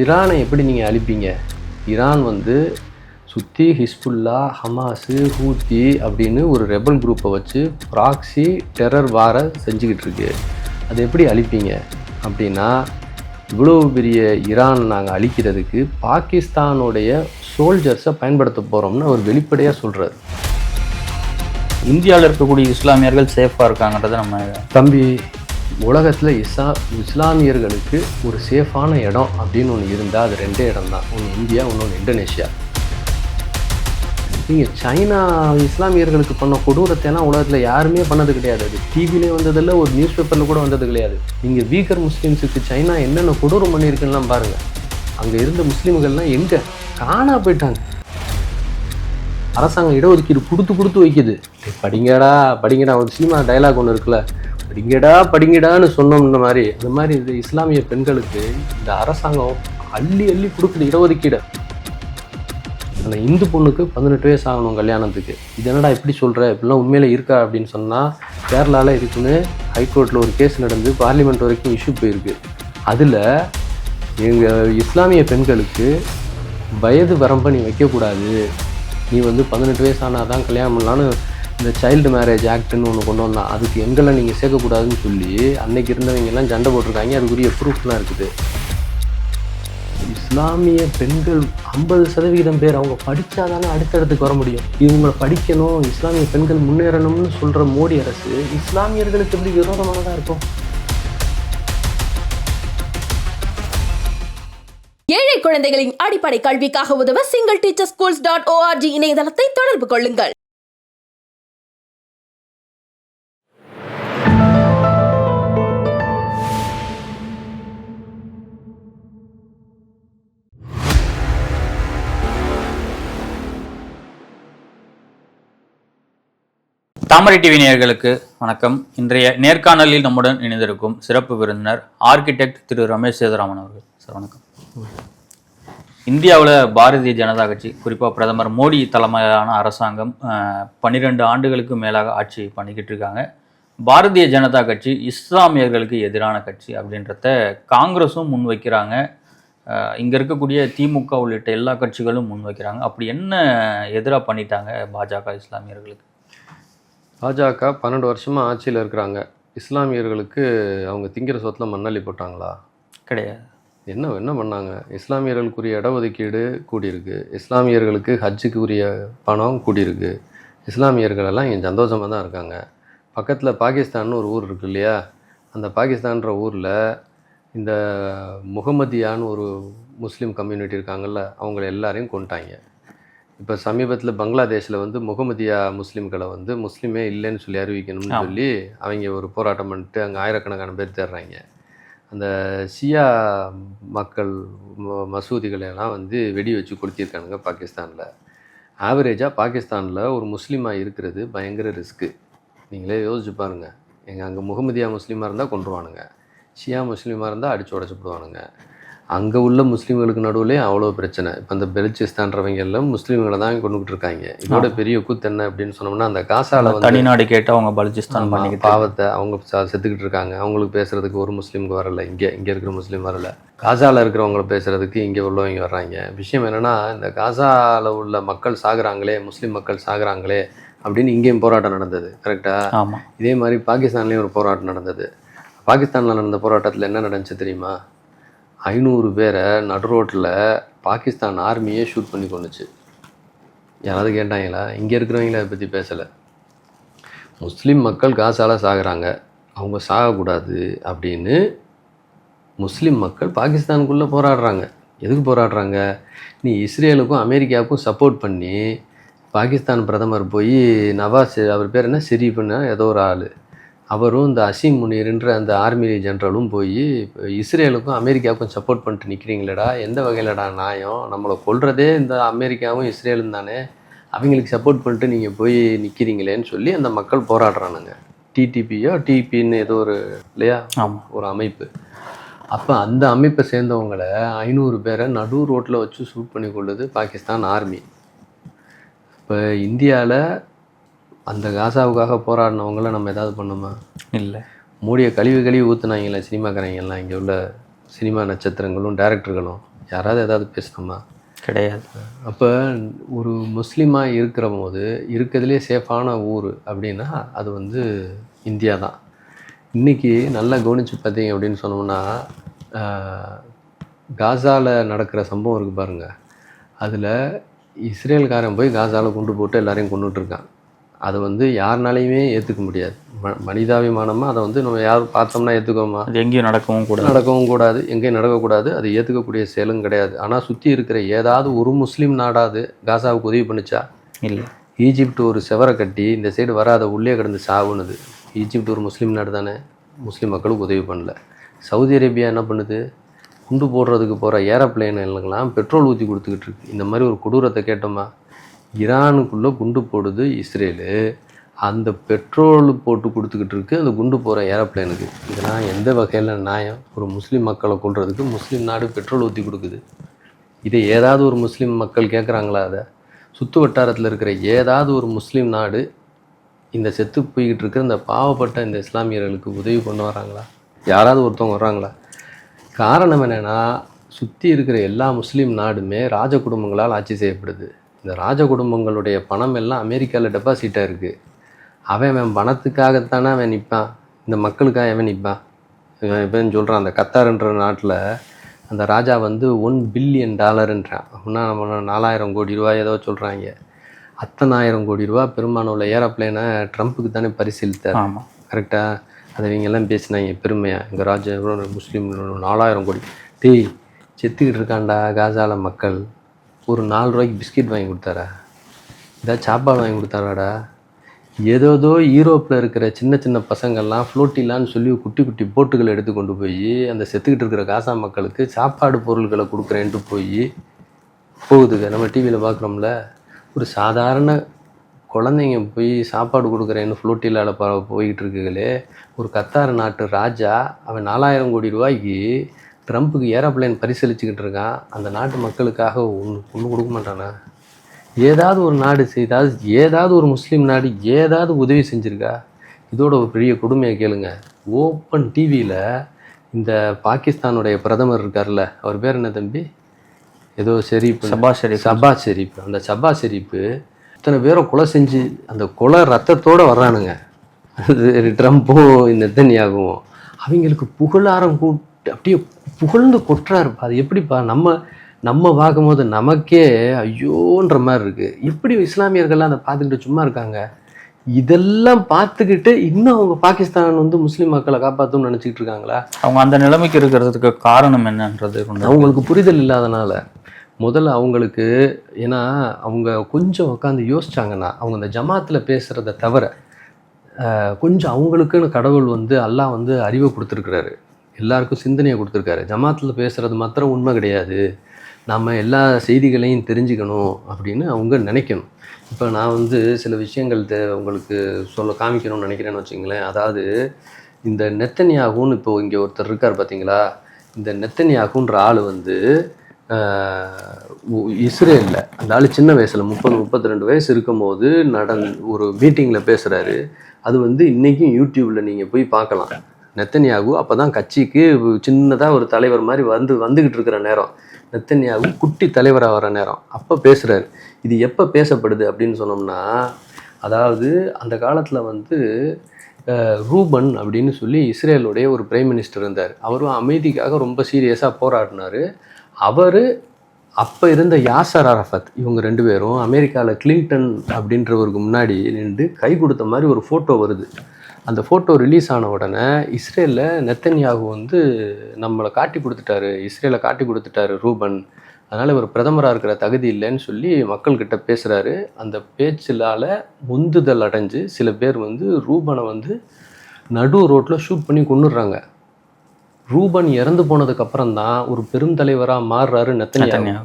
ஈரானை எப்படி நீங்கள் அழிப்பீங்க? ஈரான் வந்து சுற்றி ஹிஸ்புல்லா ஹமாஸு ஹூத்தி அப்படின்னு ஒரு ரெபல் குரூப்பை வச்சு ப்ராக்ஸி டெரர் வார செஞ்சுக்கிட்டு இருக்கு. அது எப்படி அழிப்பீங்க? அப்படின்னா இவ்வளோ பெரிய ஈரான் நாங்கள் அழிக்கிறதுக்கு பாகிஸ்தானுடைய சோல்ஜர்ஸை பயன்படுத்த போகிறோம்னு அவர் வெளிப்படையாக சொல்கிறார் இந்தியாவில் இருக்கக்கூடிய இஸ்லாமியர்கள் சேஃபாக இருக்காங்கன்றதை நம்ம தம்பி உலகத்தில் இஸ்லா இஸ்லாமியர்களுக்கு ஒரு சேஃபான இடம் அப்படின்னு ஒன்று இருந்தால் அது ரெண்டே இடம் தான் ஒன்று இந்தியா இன்னொன்று இந்தோனேஷியா. நீங்கள் சைனா இஸ்லாமியர்களுக்கு பண்ண கொடூரத்தை எல்லாம் உலகத்தில் யாருமே பண்ணது கிடையாது. அது டிவிலே வந்ததில்ல ஒரு நியூஸ் பேப்பரில் கூட வந்தது கிடையாது. நீங்கள் வீக்கர் முஸ்லீம்ஸுக்கு சைனா என்னென்ன கொடூரம் பண்ணியிருக்குன்னு பாருங்கள் அங்கே இருந்த முஸ்லீம்கள்லாம் எங்கே? காணா போயிட்டாங்க. அரசாங்கம் இடஒதுக்கீடு கொடுத்து கொடுத்து வைக்குது. படிங்கடா படிங்கடா ஒரு சினிமா டயலாக் ஒன்று இருக்குல்ல. படிங்கடா படிங்கடான்னு சொன்னோம்ன மாதிரி அந்த மாதிரி இந்த இஸ்லாமிய பெண்களுக்கு இந்த அரசாங்கம் அள்ளி அள்ளி கொடுக்குது இடஒதுக்கீடு. அந்த இந்து பொண்ணுக்கு பதினெட்டு வயசு ஆகணும் கல்யாணத்துக்கு. இது என்னடா இப்படி சொல்கிற இப்படிலாம் உண்மையில இருக்கா அப்படின்னு சொன்னால் கேரளாவில் இருக்குன்னு ஹைகோர்ட்டில் ஒரு கேஸ் நடந்து பார்லிமெண்ட் வரைக்கும் இஷ்யூ போயிருக்கு. அதில் எங்கள் இஸ்லாமிய பெண்களுக்கு வயது வரம்பை நீ வைக்கக்கூடாது. நீ வந்து பதினெட்டு வயசானால் தான் கல்யாணம் பண்ணலான்னு இந்த சைல்டு மேரேஜ் ஆக்ட்னு ஒன்று கொண்டு வந்தான் அதுக்கு எங்களை நீங்கள் சேர்க்கக்கூடாதுன்னு சொல்லி அன்னைக்கு இருந்தவங்க எல்லாம் சண்டை போட்டிருக்காங்க. அதுக்குரிய ப்ரூஃப்லாம் இருக்குது. இஸ்லாமிய பெண்கள் ஐம்பது சதவிகிதம் பேர் அவங்க படித்தாதானே அடுத்தடுத்துக்கு வர முடியும். இவங்களை படிக்கணும் இஸ்லாமிய பெண்கள் முன்னேறணும்னு சொல்கிற மோடி அரசு இஸ்லாமியர்களுக்கு எப்படி விரோதமானதாக இருக்கும்? ஏழை குழந்தைகளின் அடிப்படை கல்விக்காக உதவ single teacher schools dot O R G இணையதளத்தை தொடர்பு கொள்ளுங்கள். தாமரை டிவி நேயர்களுக்கு வணக்கம். இன்றைய நேர்காணலில் நம்முடன் இணைந்திருக்கும் சிறப்பு விருந்தினர் ஆர்கிடெக்ட் திரு ரமேஷ் சேதுராமன் அவர்கள். சார் வணக்கம். இந்தியாவில் பாரதிய ஜனதா கட்சி குறிப்பாக பிரதமர் மோடி தலைமையிலான அரசாங்கம் பன்னிரெண்டு ஆண்டுகளுக்கு மேலாக ஆட்சி பண்ணிக்கிட்டு இருக்காங்க. பாரதிய ஜனதா கட்சி இஸ்லாமியர்களுக்கு எதிரான கட்சி அப்படின்றத காங்கிரஸும் முன்வைக்கிறாங்க. இங்கே இருக்கக்கூடிய திமுக உள்ளிட்ட எல்லா கட்சிகளும் முன்வைக்கிறாங்க. அப்படி என்ன எதிராக பண்ணிட்டாங்க பாஜக இஸ்லாமியர்களுக்கு? பாஜக பன்னெண்டு வருஷமாக ஆட்சியில் இருக்கிறாங்க. இஸ்லாமியர்களுக்கு அவங்க திங்கிற சொத்தில் மண்ணள்ளி போட்டாங்களா? கிடையாது. என்ன என்ன பண்ணாங்க? இஸ்லாமியர்களுக்குரிய இடஒதுக்கீடு கூடியிருக்கு. இஸ்லாமியர்களுக்கு ஹஜ்ஜுக்கு உரிய பணம் கூடியிருக்கு. இஸ்லாமியர்கள் எல்லாம் இங்கே சந்தோஷமாக தான் இருக்காங்க. பக்கத்தில் பாகிஸ்தான்னு ஒரு ஊர் இருக்கு இல்லையா? அந்த பாகிஸ்தான்ற ஊரில் இந்த முகமதியான்னு ஒரு முஸ்லீம் கம்யூனிட்டி இருக்காங்கல்ல அவங்கள எல்லாரையும் கொண்டுட்டாங்க இப்போ சமீபத்தில் பங்களாதேஷில் வந்து முகமதியா முஸ்லீம்களை வந்து முஸ்லீமே இல்லைன்னு சொல்லி அறிவிக்கணும்னு. சொல்லி அவங்க ஒரு போராட்டம் பண்ணிட்டு அங்கே ஆயிரக்கணக்கான பேர் தேடுறாங்க அந்த ஷியா மக்கள் ம- மசூதிகளை எல்லாம் வந்து வெடி வச்சு கொளுத்தியிருக்கானுங்க பாகிஸ்தானில். ஆவரேஜாக பாகிஸ்தானில் ஒரு முஸ்லீமாக இருக்கிறது பயங்கர ரிஸ்க்கு நீங்களே யோசிச்சு பாருங்கள் எங்கள் அங்கே முகமதியா முஸ்லீமாக இருந்தால் கொண்டுருவானுங்க ஷியா முஸ்லீமாக இருந்தால் அடிச்சு உடச்சி போடுவானுங்க. அங்கே உள்ள முஸ்லீம்களுக்கு நடுவுலே அவ்வளோ பிரச்சனை. இப்போ அந்த பெலுச்சிஸ்தான்றவங்க எல்லாம் முஸ்லீம்களை தான் கொண்டுகிட்டு இருக்காங்க. இதோட பெரிய கூத்து என்ன அப்படின்னு சொன்னோம்னா அந்த காசால வந்து தனிநாடு கேட்டு அவங்க பலுச்சிஸ்தான் பண்ணிக்கிட்டு பாவத்தை அவங்க செத்துக்கிட்டு இருக்காங்க. அவங்களுக்கு பேசுறதுக்கு ஒரு முஸ்லீமுக்கு வரல. இங்கே இங்கே இருக்கிற முஸ்லீம் வரல. காசால இருக்கிறவங்கள பேசுறதுக்கு இங்கே உள்ளவங்க வர்றாங்க. விஷயம் என்னன்னா இந்த காசால உள்ள மக்கள் சாகுறாங்களே முஸ்லீம் மக்கள் சாகுறாங்களே அப்படின்னு இங்கேயும் போராட்டம் நடந்தது. கரெக்டா இதே மாதிரி பாகிஸ்தான்லேயும் ஒரு போராட்டம் நடந்தது. பாகிஸ்தானில் நடந்த போராட்டத்தில் என்ன நடந்துச்சு தெரியுமா? ஐநூறு பேரை நடு ரோட்டில் பாகிஸ்தான் ஆர்மியே ஷூட் பண்ணி கொண்டுச்சு யாராவது கேட்டாங்களா? இங்கே இருக்கிறவங்கள அதை பற்றி பேசலை. முஸ்லீம் மக்கள் காசால் சாகுறாங்க. அவங்க சாகக்கூடாது அப்படின்னு முஸ்லீம் மக்கள் பாகிஸ்தானுக்குள்ளே போராடுறாங்க. எதுக்கு போராடுறாங்க? நீ இஸ்ரேலுக்கும் அமெரிக்காவுக்கும் சப்போர்ட் பண்ணி பாகிஸ்தான் பிரதமர் போய் நவாஸ் அவர் பேர் என்ன? ஷெரீஃப்னு ஏதோ ஒரு ஆள். அவரும் இந்த அசீம் முனீர்ன்ற அந்த ஆர்மி ஜென்ரலும் போய் இஸ்ரேலுக்கும் அமெரிக்காவுக்கும் சப்போர்ட் பண்ணிட்டு நிற்கிறீங்களேடா எந்த வகையிலடா நியாயம்? நம்மளை கொல்றதே இந்த அமெரிக்காவும் இஸ்ரேலும் தானே? அவங்களுக்கு சப்போர்ட் பண்ணிட்டு நீங்கள் போய் நிற்கிறீங்களேன்னு சொல்லி அந்த மக்கள் போராடுறானுங்க. டிடிபியோ டிபின்னு ஏதோ ஒரு இல்லையா? ஒரு அமைப்பு. அப்போ அந்த அமைப்பை சேர்ந்தவங்களை ஐநூறு பேரை நடு ரோட்டில் வச்சு ஷூட் பண்ணி கொள்ளுது பாகிஸ்தான் ஆர்மி. இப்போ இந்தியாவில் அந்த காசாவுக்காக போராடினவங்கள நம்ம ஏதாவது பண்ணுமா? இல்லை. மூடிய கழிவு கழிவு ஊற்றுனாங்களே சினிமாக்காரங்க எல்லாம் இங்கே உள்ள சினிமா நட்சத்திரங்களும் டேரக்டர்களும். யாராவது ஏதாவது பேசணுமா? கிடையாது. அப்போ ஒரு முஸ்லீமாக இருக்கிற போது இருக்கிறதுலே சேஃபான ஊர் அப்படின்னா அது வந்து இந்தியா தான் இன்றைக்கி நல்லா கவனித்து பார்த்தீங்க அப்படின்னு சொன்னோம்னா காசாவில் நடக்கிற சம்பவம் இருக்குது பாருங்கள் அதில் இஸ்ரேல்காரன் போய் காசாவில் கொண்டு போட்டு எல்லாரையும் கொண்டுட்டு இருக்கான். அதை வந்து யாருனாலையுமே ஏற்றுக்க முடியாது. ம மனிதாபிமானமாக அதை வந்து நம்ம யார் பார்த்தோம்னா ஏற்றுக்கோமா அது எங்கேயும் நடக்கவும் கூட நடக்கவும் கூடாது. எங்கேயும் நடக்கக்கூடாது. அது ஏற்றுக்கக்கூடிய செயலும் கிடையாது. ஆனால் சுற்றி இருக்கிற ஏதாவது ஒரு முஸ்லீம் நாடாவது காசாவுக்கு உதவி பண்ணுச்சா? இல்லை. ஈஜிப்ட் ஒரு செவரை கட்டி இந்த சைடு வராத உள்ளே கிடந்து சாவுனுது. ஈஜிப்ட் ஒரு முஸ்லீம் நாடு தானே? முஸ்லீம் மக்களுக்கு உதவி பண்ணல. சவுதி அரேபியா என்ன பண்ணுது? குண்டு போடுறதுக்கு போகிற ஏரோப்ளேனுங்களுக்கெல்லாம் பெட்ரோல் ஊற்றி கொடுத்துக்கிட்டு இருக்கு. இந்த மாதிரி ஒரு கொடூரத்தை கேட்டோமா? ஈரானுக்குள்ளே குண்டு போடுது இஸ்ரேலு. அந்த பெட்ரோல் போட்டு கொடுத்துக்கிட்டு இருக்கு அந்த குண்டு போகிற ஏரோப்ளேனுக்கு. இதெல்லாம் எந்த வகையில் நியாயம்? ஒரு முஸ்லீம் மக்களை கொள்றதுக்கு முஸ்லீம் நாடு பெட்ரோல் ஊற்றி கொடுக்குது. இதை ஏதாவது ஒரு முஸ்லீம் மக்கள் கேட்குறாங்களா அதை? சுற்று வட்டாரத்தில் இருக்கிற ஏதாவது ஒரு முஸ்லீம் நாடு இந்த செத்து போய்கிட்டு இருக்கிற இந்த பாவப்பட்ட இந்த இஸ்லாமியர்களுக்கு உதவி பண்ண வராங்களா? யாராவது ஒருத்தவங்க வர்றாங்களா? காரணம் என்னென்னா சுற்றி இருக்கிற எல்லா முஸ்லீம் நாடுமே ராஜ குடும்பங்களால் ஆட்சி செய்யப்படுது. இந்த ராஜ குடும்பங்களுடைய பணம் எல்லாம் அமெரிக்காவில் டெபாசிட்டாக இருக்குது அவன் அவன் பணத்துக்காகத்தானே அவன் நிற்பான் இந்த மக்களுக்காக அவன் நிற்பான் இவன் இப்போ சொல்கிறான் அந்த கத்தார்ன்ற நாட்டில் அந்த ராஜா வந்து ஒன் பில்லியன் டாலருன்றான் அப்படின்னா நம்ம நாலாயிரம் கோடி ரூபாய் ஏதோ சொல்கிறாங்க அத்தனாயிரம் கோடி ரூபா உள்ள ஏரோப்ளேனை ட்ரம்ப்புக்கு தானே பரிசீலித்தார். ஆமாம் கரெக்டாக அதை இவங்க எல்லாம் பேசினாங்க பெருமையாக எங்கள் ராஜா முஸ்லீம் நாலாயிரம் கோடி. டேய் செத்துக்கிட்டு இருக்காண்டா காசால மக்கள். ஒரு நாலு ரூபாய்க்கு பிஸ்கெட் வாங்கி கொடுத்தாரா? ஏதாவது சாப்பாடு வாங்கி கொடுத்தாராடா? ஏதோதோ யூரோப்பில் இருக்கிற சின்ன சின்ன பசங்கள்லாம் ஃப்ளோட்டிலான்னு சொல்லி குட்டி குட்டி போட்டுகளை எடுத்து கொண்டு போய் அந்த செத்துக்கிட்டு இருக்கிற காசா மக்களுக்கு சாப்பாடு பொருள்களை கொடுக்குறேன்ட்டு போய் போகுதுங்க நம்ம டிவியில் பார்க்குறோம்ல. ஒரு சாதாரண குழந்தைங்க போய் சாப்பாடு கொடுக்குறேன்னு ஃப்ளோட்டிலால ப போய்கிட்டு இருக்குங்களே ஒரு கத்தார் நாட்டு ராஜா அவன் நாலாயிரம் கோடி ரூபாய்க்கு ட்ரம்ப்புக்கு ஏரோப்ளேன் பரிசீலிச்சுக்கிட்டு இருக்கான். அந்த நாட்டு மக்களுக்காக ஒன்று ஒன்றும் கொடுக்க மாட்டானா ஏதாவது ஒரு நாடு செய்தாவது ஏதாவது ஒரு முஸ்லீம் நாடு ஏதாவது உதவி செஞ்சுருக்கா? இதோட ஒரு பெரிய கொடுமையை கேளுங்க. ஓப்பன் டிவியில் இந்த பாகிஸ்தானுடைய பிரதமர் இருக்கார்ல அவர் பேர் என்ன தம்பி? ஏதோ ஷெரீப். சபா ஷெரீப். சபா ஷெரீப். அந்த சபா ஷெரீப்பு இத்தனை பேரை கொலை செஞ்சு அந்த கொலை ரத்தத்தோட வர்றானுங்க. அது ட்ரம்ப்பும் நெத்தனியாகவும். அவங்களுக்கு புகழாரம் கூட்டு அப்படியே புகழ்ந்து கொட்டுறாருப்பா. அது எப்படிப்பா? நம்ம நம்ம பார்க்கும்போது நமக்கே ஐயோன்ற மாதிரி இருக்கு. எப்படி இஸ்லாமியர்கள்லாம் அதை பார்த்துக்கிட்டு சும்மா இருக்காங்க? இதெல்லாம் பார்த்துக்கிட்டு இன்னும் அவங்க பாகிஸ்தான் வந்து முஸ்லீம் மக்களை காப்பாற்றணும்னு நினச்சிக்கிட்டு இருக்காங்களா? அவங்க அந்த நிலைமைக்கு இருக்கிறதுக்கு காரணம் என்னன்றது அவங்களுக்கு புரிதல் இல்லாதனால முதல்ல அவங்களுக்கு ஏன்னா அவங்க கொஞ்சம் உட்காந்து யோசிச்சாங்கன்னா அவங்க அந்த ஜமாத்தில் பேசுகிறத தவிர கொஞ்சம் அவங்களுக்குன்னு கடவுள் வந்து அல்லாஹ் வந்து அறிவை கொடுத்துருக்குறாரு. எல்லாருக்கும் சிந்தனையை கொடுத்துருக்காரு. ஜமாத்தில் பேசுகிறது மாத்திரம் உண்மை கிடையாது. நம்ம எல்லா செய்திகளையும் தெரிஞ்சுக்கணும் அப்படின்னு அவங்க நினைக்கணும். இப்போ நான் வந்து சில விஷயங்கள் தெ உங்களுக்கு சொல்ல காமிக்கணும்னு நினைக்கிறேன்னு வச்சுங்களேன். அதாவது இந்த நெத்தனியாகுன்னு இப்போ இங்கே ஒருத்தர் இருக்கார் பார்த்தீங்களா இந்த நெத்தனியாகுன்ற ஆள் வந்து இஸ்ரேலில் அந்த ஆள் சின்ன வயசில் முப்பது முப்பத்தி ரெண்டு வயசு இருக்கும்போது நடந் ஒரு மீட்டிங்கில் பேசுகிறாரு அது வந்து இன்றைக்கும் யூடியூப்பில் நீங்கள் போய் பார்க்கலாம். நெத்தனியாகு அப்போ தான் கட்சிக்கு சின்னதாக ஒரு தலைவர் மாதிரி வந்து வந்துக்கிட்டு இருக்கிற நேரம். நெத்தனியாகு குட்டி தலைவராக வர நேரம். அப்போ பேசுகிறாரு இது எப்போ பேசப்படுது அப்படின்னு சொன்னோம்னா அதாவது அந்த காலத்தில் வந்து ரூபன் அப்படின்னு சொல்லி இஸ்ரேலுடைய ஒரு பிரைம் மினிஸ்டர் இருந்தார். அவரும் அமைதிக்காக ரொம்ப சீரியஸாக போராடினார். அவர் அப்போ இருந்த யாசர் அரஃபத் இவங்க ரெண்டு பேரும் அமெரிக்காவில் கிளின்டன் அப்படின்றவருக்கு முன்னாடி நின்று கை கொடுத்த மாதிரி ஒரு ஃபோட்டோ வருது. அந்த ஃபோட்டோ ரிலீஸ் ஆன உடனே இஸ்ரேலில் நெத்தன்யாகு வந்து நம்மளை காட்டி கொடுத்துட்டாரு. இஸ்ரேலை காட்டி கொடுத்துட்டாரு ரூபன். அதனால் இவர் பிரதமராக இருக்கிற தகுதி இல்லைன்னு சொல்லி மக்கள்கிட்ட பேசுகிறாரு அந்த பேச்சிலால் உந்துதல் அடைஞ்சு சில பேர் வந்து ரூபனை வந்து நடு ரோட்டில் ஷூட் பண்ணி கொண்டுடுறாங்க ரூபன் இறந்து போனதுக்கு அப்புறம் தான் ஒரு பெரும் தலைவராக மாறுறாரு நெத்தனியாகு.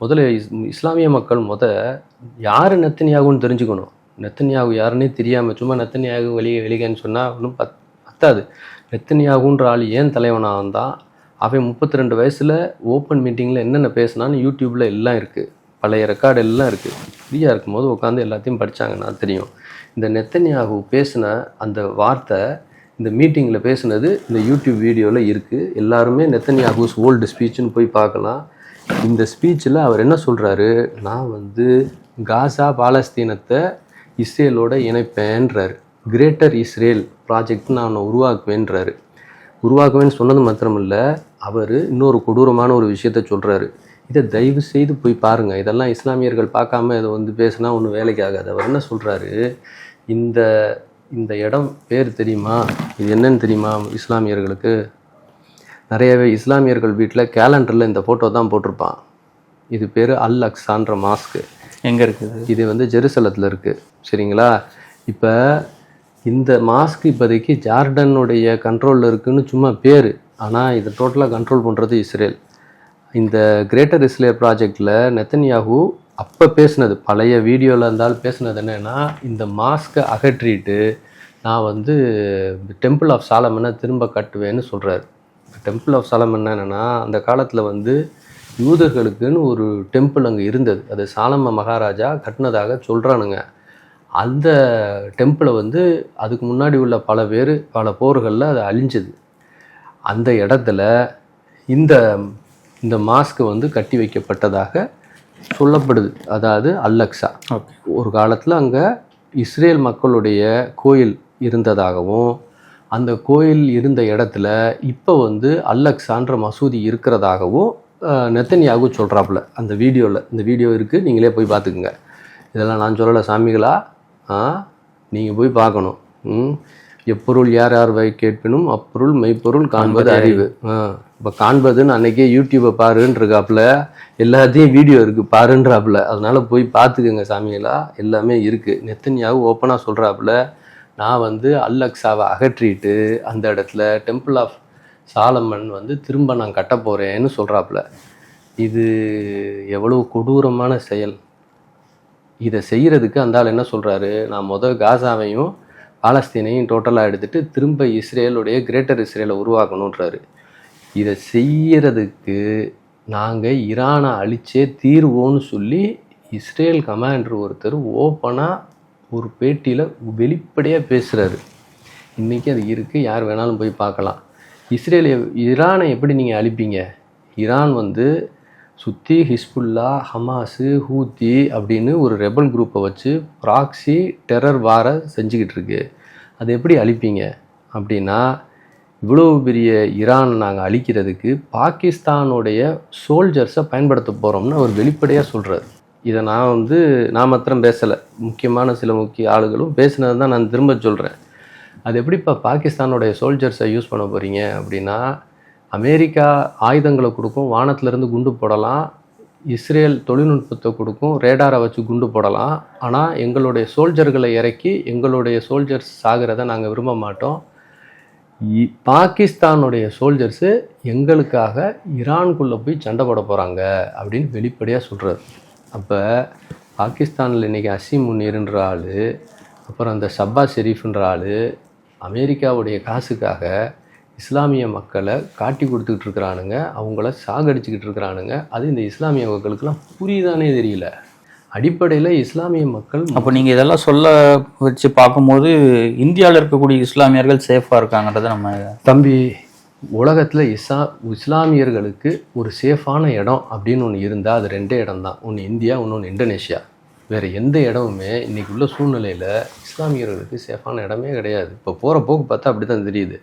முதல்ல இஸ்- இஸ்லாமிய மக்கள் முத யார் நெத்தனியாகுன்னு தெரிஞ்சுக்கணும். நெத்தன்யாகு யாருன்னே தெரியாமல் சும்மா நெத்தன்யாகு வெளியே வெளியேன்னு சொன்னால் ஒன்றும் பத் பத்தாது. நெத்தனியாகுன்ற ஆள் ஏன் தலைவனாக வந்தான் அவன் முப்பத்தி ரெண்டு வயசில் ஓப்பன் மீட்டிங்கில் என்னென்ன பேசினான்னு யூடியூப்பில் எல்லாம் இருக்குது பழைய ரெக்கார்டு எல்லாம் இருக்குது ஃப்ரீயாக இருக்கும்போது உட்காந்து எல்லாத்தையும் படித்தாங்கன்னா தெரியும். இந்த நெத்தன்யாகு பேசின அந்த வார்த்தை இந்த மீட்டிங்கில் பேசுனது இந்த யூடியூப் வீடியோவில் இருக்குது எல்லாருமே நெத்தன்யாகுஸ் ஓல்டு ஸ்பீச்சுன்னு போய் பார்க்கலாம். இந்த ஸ்பீச்சில் அவர் என்ன சொல்கிறாரு நான் வந்து காசா பாலஸ்தீனத்தை இஸ்ரேலோட இணைப்பேன்றாரு. கிரேட்டர் இஸ்ரேல் ப்ராஜெக்ட் நான் உருவாக்குவேன்றாரு. உருவாக்குவேன்னு சொன்னது மாத்திரமில்ல அவர் இன்னொரு கொடூரமான ஒரு விஷயத்த சொல்கிறாரு இதை தயவு செய்து போய் பாருங்கள் இதெல்லாம் இஸ்லாமியர்கள் பார்க்காம இதை வந்து பேசினா ஒன்றும் வேலைக்கு ஆகாது. அவர் என்ன சொல்கிறாரு இந்த இந்த இடம் பேர் தெரியுமா? இது என்னன்னு தெரியுமா இஸ்லாமியர்களுக்கு? நிறையவே இஸ்லாமியர்கள் வீட்டில் கேலண்டரில் இந்த ஃபோட்டோ தான் போட்டிருப்பான். இது பேர் அல் அக்ஸான்ற மாஸ்க்கு எங்கே இருக்குது இது? வந்து ஜெருசலத்தில் இருக்குது சரிங்களா? இப்போ இந்த மாஸ்க் இப்போதைக்கு ஜார்டனுடைய கண்ட்ரோலில் இருக்குதுன்னு சும்மா பேர். ஆனால் இதை டோட்டலாக கண்ட்ரோல் பண்ணுறது இஸ்ரேல். இந்த கிரேட்டர் இஸ்ரேல் ப்ராஜெக்டில் நெத்தன்யாகு அப்போ பேசுனது பழைய வீடியோவில் இருந்தாலும் பேசுனது என்னென்னா இந்த மாஸ்க்கை அகற்றிட்டு நான் வந்து டெம்பிள் ஆஃப் சாலமனை திரும்ப கட்டுவேன்னு சொல்கிறாரு டெம்பிள் ஆஃப் சாலமன் என்னென்னா அந்த காலத்தில் வந்து யூதர்களுக்குன்னு ஒரு டெம்பிள் அங்கே இருந்தது. அது சாலம மகாராஜா கட்டினதாக சொல்கிறானுங்க அந்த டெம்பிளை வந்து அதுக்கு முன்னாடி உள்ள பல பேர் பல போர்களில் அது அழிஞ்சது. அந்த இடத்துல இந்த இந்த மாஸ்க் வந்து கட்டி வைக்கப்பட்டதாக சொல்லப்படுது. அதாவது அல்லக்ஸா ஒரு காலத்தில் அங்கே இஸ்ரேல் மக்களுடைய கோயில் இருந்ததாகவும் அந்த கோயில் இருந்த இடத்துல இப்போ வந்து அல்லக்ஸான்ற மசூதி இருக்கிறதாகவும் அஹ், நெத்தன்யாகு சொல்கிறாப்புல அந்த வீடியோவில் இந்த வீடியோ இருக்குது நீங்களே போய் பார்த்துக்குங்க. இதெல்லாம் நான் சொல்லலை சாமிகளா? ஆ? நீங்கள் போய் பார்க்கணும். ம்? எப்பொருள் யார் யார் வை கேட்பினும் அப்பொருள் மெய்ப்பொருள் காண்பது அறிவு. ஆ இப்போ காண்பதுன்னு அன்னைக்கே யூடியூப்பை பாருன்னு இருக்காப்புல எல்லாத்தையும் வீடியோ இருக்குது பாருன்றாப்புல. அதனால போய் பார்த்துக்குங்க சாமிகளா. எல்லாமே இருக்குது நெத்தன்யாவு ஓப்பனாக சொல்கிறாப்புல நான் வந்து அல்லக்ஸாவை அகற்றிட்டு அந்த இடத்துல டெம்பிள் ஆஃப் சாலமன் வந்து திரும்ப நான் கட்ட போகிறேன்னு சொல்கிறாப்புல இது எவ்வளோ கொடூரமான செயல். இதை செய்கிறதுக்கு அந்த ஆள் என்ன சொல்கிறாரு நான் முதல் காசாவையும் பாலஸ்தீனையும் டோட்டலாக எடுத்துகிட்டு திரும்ப இஸ்ரேலுடைய கிரேட்டர் இஸ்ரேலை உருவாக்கணுன்றாரு இதை செய்கிறதுக்கு நாங்கள் ஈரானை அழிச்சே தீர்வோன்னு சொல்லி இஸ்ரேல் கமாண்டர் ஒருத்தர் ஓப்பனாக ஒரு பேட்டியில் வெளிப்படையாக பேசுகிறாரு இன்றைக்கி அது இருக்குது யார் வேணாலும் போய் பார்க்கலாம். இஸ்ரேலிய ஈரானை எப்படி நீங்கள் அழிப்பீங்க? ஈரான் வந்து சுற்றி ஹிஸ்புல்லா ஹமாஸு ஹூத்தி அப்படின்னு ஒரு ரெபல் குரூப்பை வச்சு ப்ராக்ஸி டெரர் வார செஞ்சுக்கிட்டு இருக்கு. அது எப்படி அழிப்பீங்க? அப்படின்னா இவ்வளோ பெரிய ஈரான் நாங்கள் அழிக்கிறதுக்கு பாகிஸ்தானுடைய சோல்ஜர்ஸை பயன்படுத்த போகிறோம்னு அவர் வெளிப்படையாக சொல்கிறார் இதை நான் வந்து நான் மாத்திரம் பேசலை. முக்கியமான சில முக்கிய ஆளுகளும் பேசினது தான் நான் திரும்ப சொல்கிறேன் அது எப்படிப்பா பாகிஸ்தானுடைய சோல்ஜர்ஸை யூஸ் பண்ண போகிறீங்க அப்படின்னா அமெரிக்கா ஆயுதங்களை கொடுக்கும் வானத்திலேருந்து குண்டு போடலாம் இஸ்ரேல் தொழில்நுட்பத்தை கொடுக்கும் ரேடாரை வச்சு குண்டு போடலாம். ஆனால் எங்களுடைய சோல்ஜர்களை இறக்கி எங்களுடைய சோல்ஜர்ஸ் சாகிறத நாங்கள் விரும்ப மாட்டோம். பாகிஸ்தானுடைய சோல்ஜர்ஸு எங்களுக்காக ஈரான்குள்ளே போய் சண்டை போட போகிறாங்க அப்படின்னு வெளிப்படையாக சொல்கிறார் அப்போ பாகிஸ்தானில் இன்றைக்கி அசீம் முனீர்ன்ற ஆள் அப்புறம் அந்த சப்பா ஷெரீஃப்ன்ற ஆள் அமெரிக்காவுடைய காசுக்காக இஸ்லாமிய மக்களை காட்டி கொடுத்துக்கிட்டு இருக்கிறானுங்க. அவங்கள சாகடிச்சுக்கிட்டு இருக்கிறானுங்க. அது இந்த இஸ்லாமிய மக்களுக்கெல்லாம் புரியுதானே தெரியல. அடிப்படையில் இஸ்லாமிய மக்கள் அப்போ நீங்கள் இதெல்லாம் சொல்ல வச்சு பார்க்கும்போது இந்தியாவில் இருக்கக்கூடிய இஸ்லாமியர்கள் சேஃபாக இருக்காங்கன்றதை நம்ம தம்பி உலகத்தில் இஸ்லா இஸ்லாமியர்களுக்கு ஒரு சேஃபான இடம் அப்படின்னு ஒன்று இருந்தால் அது ரெண்டே இடம் தான் ஒன்று இந்தியா இன்னொன்று இந்தோனேஷியா. வேறு எந்த இடமுமே இன்றைக்கி உள்ள சூழ்நிலையில் இஸ்லாமியர்களுக்கு சேஃபான இடமே கிடையாது. இப்போ போகிற போக்கு பார்த்தா அப்படி தான் தெரியுது.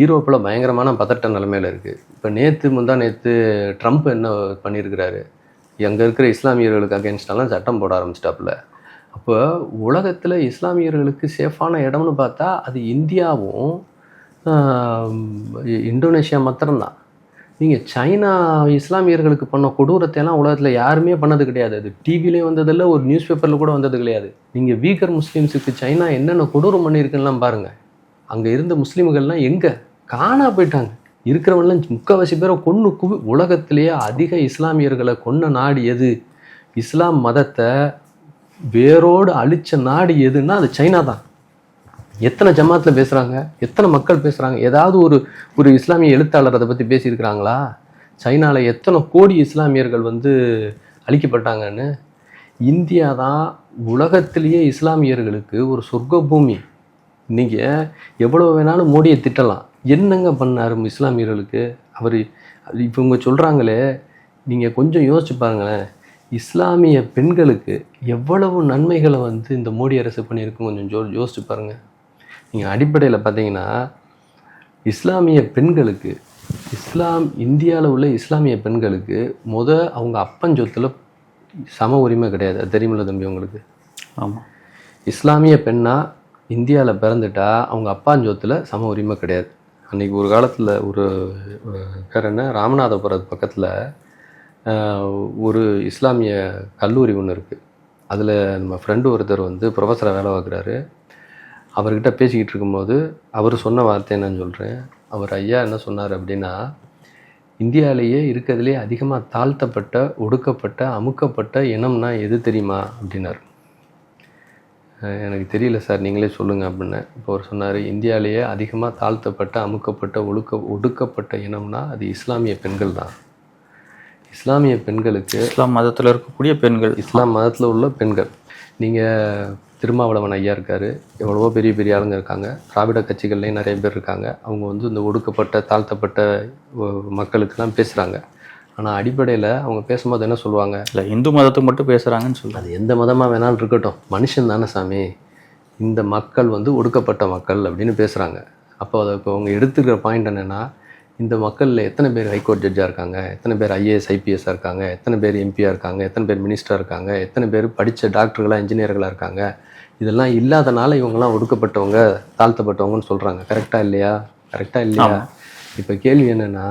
யூரோப்பில் பயங்கரமான பதட்ட நிலைமையில் இருக்குது இப்போ நேற்று முந்தா நேற்று ட்ரம்ப் என்ன பண்ணியிருக்கிறாரு? அங்கே இருக்கிற இஸ்லாமியர்களுக்கு அகேன்ஸ்டெல்லாம் சட்டம் போட ஆரம்பிச்சிட்டாப்புல. அப்போ உலகத்தில் இஸ்லாமியர்களுக்கு சேஃபான இடம்னு பார்த்தா அது இந்தியாவும் இந்தோனேஷியா மாத்திரம்தான். நீங்கள் சைனா இஸ்லாமியர்களுக்கு பண்ண கொடூரத்தை எல்லாம் உலகத்தில் யாருமே பண்ணது கிடையாது. அது டிவிலையும் வந்ததில்லை ஒரு நியூஸ் பேப்பரில் கூட வந்தது கிடையாது. நீங்கள் வீக்கர் முஸ்லீம்ஸுக்கு சைனா என்னென்ன கொடூரம் பண்ணியிருக்குன்னுலாம் பாருங்கள் அங்கே இருந்த முஸ்லீம்கள்லாம் எங்கே? காணா போயிட்டாங்க. இருக்கிறவங்களாம் முக்கால்வாசி பேரை கொன்று குவி உலகத்திலேயே அதிக இஸ்லாமியர்களை கொன்ன நாடு எது? இஸ்லாம் மதத்தை வேரோடு அழிச்ச நாடு எதுன்னா அது சைனா தான். எத்தனை ஜமாத்தில் பேசுகிறாங்க எத்தனை மக்கள் பேசுகிறாங்க ஏதாவது ஒரு ஒரு இஸ்லாமிய எழுத்தாளர் அதை பற்றி பேசியிருக்கிறாங்களா? சைனாவில் எத்தனை கோடி இஸ்லாமியர்கள் வந்து அழிக்கப்பட்டாங்கன்னு? இந்தியா தான் உலகத்திலேயே இஸ்லாமியர்களுக்கு ஒரு சொர்க்க பூமி நீங்கள் எவ்வளோ வேணாலும் மோடியை திட்டலாம். என்னங்க பண்ணார் இஸ்லாமியர்களுக்கு? அவர் இப்போ இவங்க சொல்கிறாங்களே நீங்கள் கொஞ்சம் யோசிச்சு பாருங்களேன். இஸ்லாமிய பெண்களுக்கு எவ்வளவு நன்மைகளை வந்து இந்த மோடி அரசு பண்ணியிருக்கும் கொஞ்சம் ஜோ யோசிச்சு பாருங்கள் நீங்கள் அடிப்படையில் பார்த்தீங்கன்னா இஸ்லாமிய பெண்களுக்கு இஸ்லாம் இந்தியாவில் உள்ள இஸ்லாமிய பெண்களுக்கு முத அவங்க அப்பன் சொத்துல சம உரிமை கிடையாது. அது தெரியுமில்ல தம்பி உங்களுக்கு? ஆமாம் இஸ்லாமிய பெண்ணா இந்தியாவில் பிறந்துட்டா அவங்க அப்பாஞ்சோத்தில் சம உரிமை கிடையாது. அன்னைக்கு ஒரு காலத்தில் ஒரு பேர் என்ன ராமநாதபுரம் பக்கத்தில் ஒரு இஸ்லாமிய கல்லூரி ஒன்று இருக்குது அதில் நம்ம ஃப்ரெண்டு ஒருத்தர் வந்து ப்ரொஃபஸராக வேலை பார்க்குறாரு. அவர்கிட்ட பேசிக்கிட்டு இருக்கும்போது அவர் சொன்ன வார்த்தை என்னன்னு சொல்கிறேன் அவர் ஐயா என்ன சொன்னார் அப்படின்னா இந்தியாவிலேயே இருக்கிறதுலே அதிகமாக தாழ்த்தப்பட்ட ஒடுக்கப்பட்ட அமுக்கப்பட்ட இனம்னா எது தெரியுமா? அப்படின்னாரு. எனக்கு தெரியல சார் நீங்களே சொல்லுங்கள் அப்படின்னு. இப்போ அவர் சொன்னார் இந்தியாவிலேயே அதிகமாக தாழ்த்தப்பட்ட அமுக்கப்பட்ட ஒடுக்க ஒடுக்கப்பட்ட இனம்னா அது இஸ்லாமிய பெண்கள் தான். இஸ்லாமிய பெண்களுக்கு இஸ்லாம் மதத்தில் இருக்கக்கூடிய பெண்கள். இஸ்லாம் மதத்தில் உள்ள பெண்கள். நீங்கள் திருமாவளவன் ஐயா இருக்கார். எவ்வளவோ பெரிய பெரிய ஆளுங்க இருக்காங்க. திராவிட கட்சிகள்லேயும் நிறைய பேர் இருக்காங்க. அவங்க வந்து இந்த ஒடுக்கப்பட்ட தாழ்த்தப்பட்ட மக்களுக்கெல்லாம் பேசுகிறாங்க ஆனால் அடிப்படையில் அவங்க பேசும்போது என்ன சொல்லுவாங்க? இல்லை இந்து மதத்தை மட்டும் பேசுகிறாங்கன்னு சொல்லுவாங்க அது எந்த மதமாக வேணாலும் இருக்கட்டும். மனுஷன் தானே சாமி. இந்த மக்கள் வந்து ஒடுக்கப்பட்ட மக்கள் அப்படின்னு பேசுகிறாங்க அப்போ அதை இப்போ அவங்க எடுத்துக்கிற பாயிண்ட் என்னென்னா இந்த மக்களில் எத்தனை பேர் ஹைகோர்ட் ஜட்ஜாக இருக்காங்க? எத்தனை பேர் ஐஏஎஸ் ஐபிஎஸ்ஸாக இருக்காங்க? எத்தனை பேர் எம்பியாக இருக்காங்க? எத்தனை பேர் மினிஸ்டராக இருக்காங்க? எத்தனை பேர் படித்த டாக்டர்களாக இன்ஜினியர்களாக இருக்காங்க? இதெல்லாம் இல்லாதனால இவங்கெல்லாம் ஒடுக்கப்பட்டவங்க தாழ்த்தப்பட்டவங்கன்னு சொல்கிறாங்க கரெக்டாக இல்லையா? கரெக்டாக இல்லையா? இப்போ கேள்வி என்னென்னா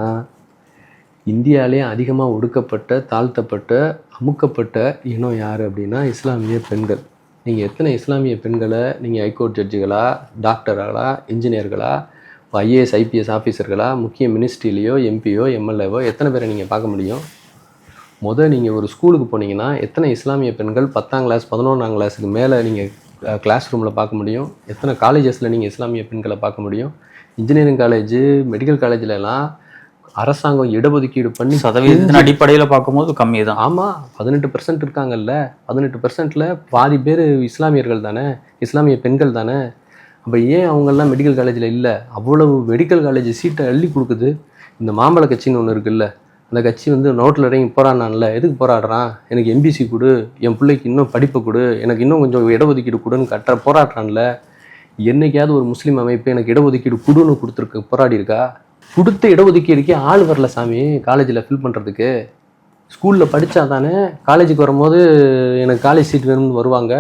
இந்தியாவிலே அதிகமாக ஒடுக்கப்பட்ட தாழ்த்தப்பட்ட அமுக்கப்பட்ட இனம் யார் அப்படின்னா இஸ்லாமிய பெண்கள். நீங்கள் எத்தனை இஸ்லாமிய பெண்களை நீங்கள் ஹைகோர்ட் ஜட்ஜுகளா டாக்டர்களா இன்ஜினியர்களா ஐஏஎஸ் ஐபிஎஸ் ஆஃபீஸர்களா முக்கிய மினிஸ்ட்ரிலேயோ எம்பியோ எம்எல்ஏவோ எத்தனை பேரை நீங்கள் பார்க்க முடியும்? முத நீங்கள் ஒரு ஸ்கூலுக்கு போனீங்கன்னா எத்தனை இஸ்லாமிய பெண்கள் பத்தாம் கிளாஸ் பதினொன்றாம் கிளாஸுக்கு மேலே நீங்கள் கிளாஸ் ரூமில் பார்க்க முடியும்? எத்தனை காலேஜஸில் நீங்கள் இஸ்லாமிய பெண்களை பார்க்க முடியும்? இன்ஜினியரிங் காலேஜ் மெடிக்கல் காலேஜ்ல எல்லாம் அரசாங்கம் இடஒதுக்கீடு பண்ணி சதவீதத்தின் அடிப்படையில் பார்க்கும்போது கம்மி தான் ஆமாம் பதினெட்டு பர்சன்ட் இருக்காங்கல்ல பதினெட்டு பர்சன்ட்டில் பாதி பேர் இஸ்லாமியர்கள் தானே இஸ்லாமிய பெண்கள் தானே அப்போ ஏன் அவங்கெல்லாம் மெடிக்கல் காலேஜில் இல்லை? அவ்வளவு மெடிக்கல் காலேஜ் சீட்டை அள்ளி கொடுக்குது. இந்த மாம்பழ கட்சின்னு ஒன்று இருக்குல்ல அந்த கட்சி வந்து நோட்டில் இறங்கி போராடினான்ல எதுக்கு போராடுறான்? எனக்கு எம்பிசி கொடு என் பிள்ளைக்கு இன்னும் படிப்பை கொடு எனக்கு இன்னும் கொஞ்சம் இடஒதுக்கீடு கொடுன்னு கட்டுற போராடுறான்ல. என்னைக்காவது ஒரு முஸ்லீம் அமைப்பு எனக்கு இடஒதுக்கீடு கொடுன்னு கொடுத்துருக்கு போராடி இருக்கா கொடுத்த இடஒதுக்கீடுக்கே ஆள் வரல சாமி காலேஜில் ஃபில் பண்ணுறதுக்கு ஸ்கூலில் படித்தா தானே காலேஜுக்கு வரும்போது எனக்கு காலேஜ் சீட் வேணும்னு வருவாங்க.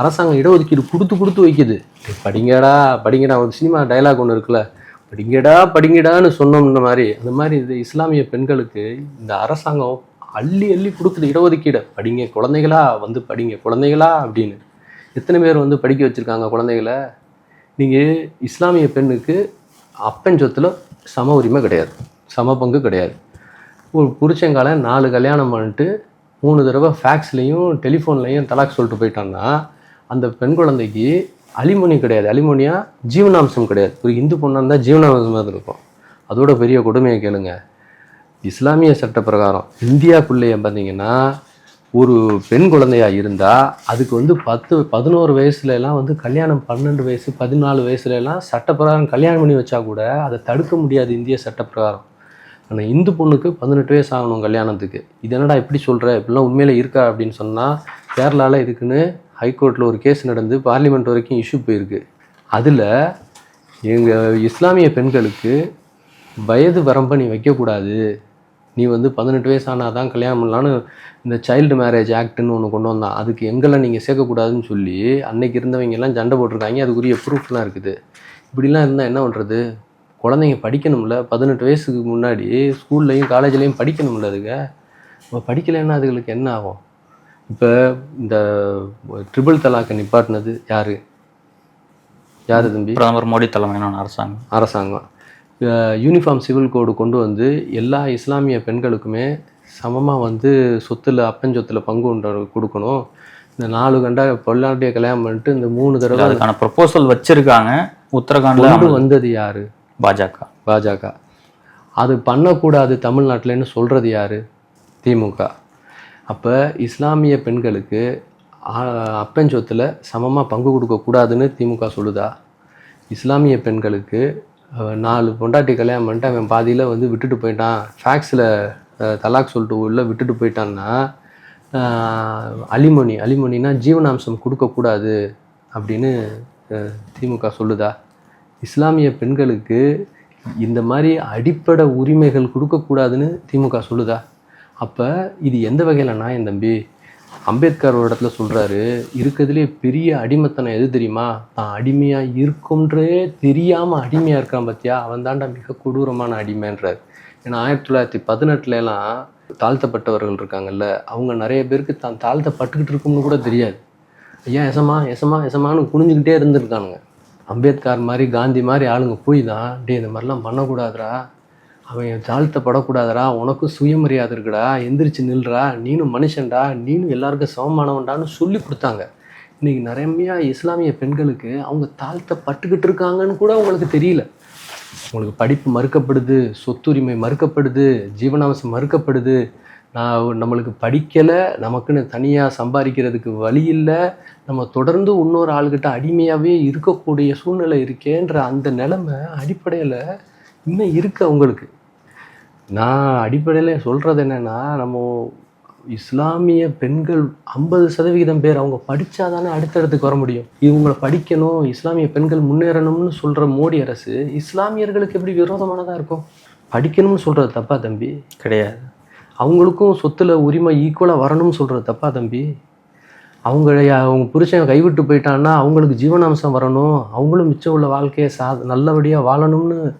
அரசாங்கம் இடஒதுக்கீடு கொடுத்து கொடுத்து வைக்குது. படிங்கடா படிங்கடா. ஒரு சினிமா டயலாக் ஒன்று இருக்குல்ல. படிங்கடா படிங்கடான்னு சொன்னோம்ன மாதிரி அந்த மாதிரி இது இஸ்லாமிய பெண்களுக்கு இந்த அரசாங்கம் அள்ளி அள்ளி கொடுக்குது இடஒதுக்கீடை. படிங்க குழந்தைகளா வந்து படிங்க குழந்தைகளா அப்படின்னு. எத்தனை பேர் வந்து படிக்க வச்சுருக்காங்க குழந்தைகளை? நீங்கள் இஸ்லாமிய பெண்ணுக்கு அப்பன் சொத்தில் சம உரிமை கிடையாது. சம பங்கு கிடையாது. ஒரு புருஷங்கால நாலு கல்யாணம் பண்ணிட்டு மூணு தடவை ஃபேக்ஸ்லேயும் டெலிஃபோன்லேயும் தலாக் சொல்லிட்டு போயிட்டான்னா அந்த பெண் குழந்தைக்கு அலிமோனி கிடையாது. அலிமோனியா ஜீவனாம்சம் கிடையாது. ஒரு இந்து பொண்ணாக இருந்தால் ஜீவனாம்சமாக இருக்கும். அதோட பெரிய கொடுமையை கேளுங்க. இஸ்லாமிய சட்ட பிரகாரம் இந்தியாக்குள்ளேயே பார்த்தீங்கன்னா ஒரு பெண் குழந்தையாக இருந்தால் அதுக்கு வந்து பத்து பதினோரு வயசுலலாம் வந்து கல்யாணம் பன்னெண்டு வயசு பதினாலு வயசுலலாம் சட்டப்பிரகாரம் கல்யாணம் பண்ணி வச்சா கூட அதை தடுக்க முடியாது இந்திய சட்டப்பிரகாரம். ஆனால் இந்து பொண்ணுக்கு பதினெட்டு வயசு ஆகணும் கல்யாணத்துக்கு. இது என்னடா இப்படி சொல்கிற இப்படிலாம் உண்மையில் இருக்கா அப்படின்னு சொன்னால் கேரளாவில் இதுக்குன்னு ஹைகோர்ட்டில் ஒரு கேஸ் நடந்து பார்லிமெண்ட் வரைக்கும் இஷ்யூ போயிருக்கு. அதில் எங்கள் இஸ்லாமிய பெண்களுக்கு வயது வரம்பை நீ வைக்கக்கூடாது. நீ வந்து பதினெட்டு வயசு ஆனால் தான் கல்யாணம் பண்ணலான்னு இந்த சைல்டு மேரேஜ் ஆக்ட்னு ஒன்று கொண்டு வந்தான். அதுக்கு எங்கெல்லாம் நீங்கள் சேர்க்கக்கூடாதுன்னு சொல்லி அன்னைக்கு இருந்தவங்க எல்லாம் சண்டை போட்டிருக்காங்க. அதுக்குரிய ப்ரூஃப்லாம் இருக்குது. இப்படிலாம் இருந்தால் என்ன பண்ணுறது குழந்தைங்க படிக்கணும்ல. பதினெட்டு வயசுக்கு முன்னாடி ஸ்கூல்லையும் காலேஜ்லேயும் படிக்கணும்ல அதுங்க. இப்போ படிக்கலைன்னா அதுகளுக்கு என்ன ஆகும்? இப்போ இந்த ட்ரிபிள் தலாக்கை நிப்பாட்டினது யார்? யார் தம்பி? பிரதமர் மோடி தலைமையிலான அரசாங்கம். அரசாங்கம். யூனிஃபார்ம் சிவில் கோடு கொண்டு வந்து எல்லா இஸ்லாமிய பெண்களுக்குமே சமமாக வந்து சொத்துல அப்பஞ்சொத்துல பங்கு உண்டு கொடுக்கணும். இந்த நாலு கண்டா பொள்ளாட்டிய கல்யாணம் பண்ணிட்டு இந்த மூணு தடவை அதுக்கான ப்ரொபோசல் வச்சிருக்காங்க. உத்தரகாண்ட்ல கொண்டு வந்தது யாரு? பாஜக. பாஜக. அது பண்ணக்கூடாது தமிழ்நாட்டிலன்னு சொல்கிறது யார்? திமுக. அப்போ இஸ்லாமிய பெண்களுக்கு ஆ- சமமாக பங்கு கொடுக்கக்கூடாதுன்னு திமுக சொல்லுதா? இஸ்லாமிய பெண்களுக்கு நாலு பொண்டாட்டி கல்யாணம் பண்ணிட்டு அவன் பாதியில் வந்து விட்டுட்டு போயிட்டான். ஃபேக்ஸில் தலாக் சொல்லிட்டு உள்ள விட்டுட்டு போயிட்டான்னா அஹ், அலிமொழி அலிமொழினா ஜீவனாம்சம் கொடுக்கக்கூடாது அப்படின்னு திமுக சொல்லுதா? இஸ்லாமிய பெண்களுக்கு இந்த மாதிரி அடிப்படை உரிமைகள் கொடுக்கக்கூடாதுன்னு திமுக சொல்லுதா? அப்போ இது எந்த வகையில் நான் தம்பி அம்பேத்கர் ஒரு இடத்துல சொல்கிறாரு இருக்கிறதுலே பெரிய அடிமைத்தனம் எது தெரியுமா? தான் அடிமையாக இருக்கும்ன்றே தெரியாமல் அடிமையாக இருக்கான் பார்த்தியா அவன் தாண்டா மிக கொடூரமான அடிமைன்றார். ஏன்னா ஆயிரத்தி தொள்ளாயிரத்தி பதினெட்டுலலாம் தாழ்த்தப்பட்டவர்கள் இருக்காங்கல்ல அவங்க நிறைய பேருக்கு தான் தாழ்த்தப்பட்டுக்கிட்டு இருக்கும்னு கூட தெரியாது. ஐயா எசமா எசமா எசமான்னு குனிஞ்சுக்கிட்டே இருந்திருக்கானுங்க. அம்பேத்கர் மாதிரி காந்தி மாதிரி ஆளுங்க போய் தான் டே இந்த மாதிரிலாம் பண்ணக்கூடாதுடா அவன் தாழ்த்தப்படக்கூடாதரா உனக்கும் சுயமரியாதை இருக்குடா எந்திரிச்சு நில்றா நீனும் மனுஷன்டா நீனும் எல்லாருக்கும் சமமானவன்டான்னு சொல்லி கொடுத்தாங்க. இன்றைக்கி நிறைய இஸ்லாமிய பெண்களுக்கு அவங்க தாழ்த்தப்பட்டுக்கிட்டு இருக்காங்கன்னு கூட அவங்களுக்கு தெரியல. உங்களுக்கு படிப்பு மறுக்கப்படுது சொத்துரிமை மறுக்கப்படுது ஜீவனாம்சம் மறுக்கப்படுது. நான் நம்மளுக்கு படிக்கலை நமக்குன்னு தனியாக சம்பாதிக்கிறதுக்கு வழி இல்லை. நம்ம தொடர்ந்து இன்னொரு ஆள்கிட்ட அடிமையாகவே இருக்கக்கூடிய சூழ்நிலை இருக்கேன்ற அந்த நிலைமை அடிப்படையில் இன்னும் இருக்குது அவங்களுக்கு. நான் அடிப்படையில் சொல்கிறது என்னென்னா நம்ம இஸ்லாமிய பெண்கள் ஐம்பது சதவிகிதம் பேர் அவங்க படித்தாதானே அடுத்தடுத்துக்கு வர முடியும். இவங்களை படிக்கணும் இஸ்லாமிய பெண்கள் முன்னேறணும்னு சொல்கிற மோடி அரசு இஸ்லாமியர்களுக்கு எப்படி விரோதமானதாக இருக்கும்? படிக்கணும்னு சொல்கிறது தப்பா தம்பி? கிடையாது. அவங்களுக்கும் சொத்துல உரிமை ஈக்குவலாக வரணும்னு சொல்கிறது தப்பா தம்பி? அவங்க அவங்க புருஷன் கைவிட்டு போயிட்டான்னா அவங்களுக்கு ஜீவனாம்சம் வரணும். அவங்களும் மிச்சம் உள்ள வாழ்க்கையை சா நல்லபடியாக வாழணும்னு